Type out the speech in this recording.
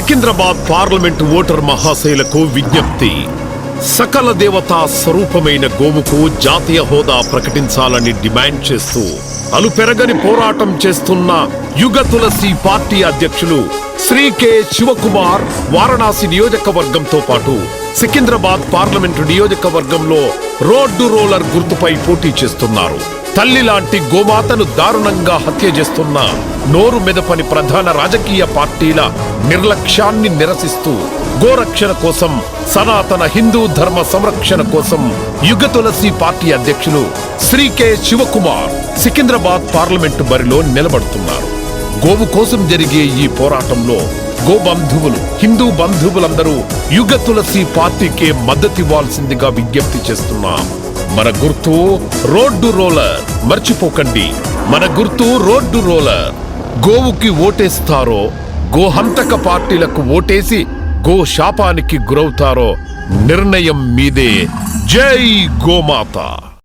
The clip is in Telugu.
సికింద్రాబాద్ పార్లమెంట్ ఓటర్ మహాశైలకు విజ్ఞప్తి. సకల దేవతా స్వరూపమైన గోవుకు జాతీయ హోదా ప్రకటించాలని డిమాండ్ చేస్తూ అలుపెరగని పోరాటం చేస్తున్న యుగ తులసి పార్టీ అధ్యక్షులు శ్రీ కె శివకుమార్ వారణాసి నియోజకవర్గంతో పాటు సికింద్రాబాద్ పార్లమెంటు నియోజకవర్గంలో రోడ్డు రోలర్ గుర్తుపై పోటీ చేస్తున్నారు. తల్లి లాంటి గోమాతను దారుణంగా హత్య చేస్తున్న నోరు మెదపని ప్రధాన రాజకీయ పార్టీల నిర్లక్ష్యాన్ని నిరసిస్తూ గోరక్షణ కోసం సనాతన హిందూ ధర్మ సంరక్షణ కోసం యుగ తులసి పార్టీ అధ్యక్షులు శ్రీ కె శివకుమార్ సికింద్రాబాద్ పార్లమెంటు బరిలో నిలబడుతున్నారు. గోవు కోసం జరిగే ఈ పోరాటంలో గో బంధువులు హిందూ బంధువులందరూ యుగ తులసి పార్టీకే మద్దతివ్వాల్సిందిగా విజ్ఞప్తి చేస్తున్నాం. మన గుర్తు రోడ్డు రోలర్. మర్చిపోకండి. మన గుర్తు రోడ్డు రోలర్. గోవుకి ఓటేస్తారో గోహంతక పార్టీలకు ఓటేసి గో శాపానికి గురవుతారో నిర్ణయం మీదే. జై గోమాత.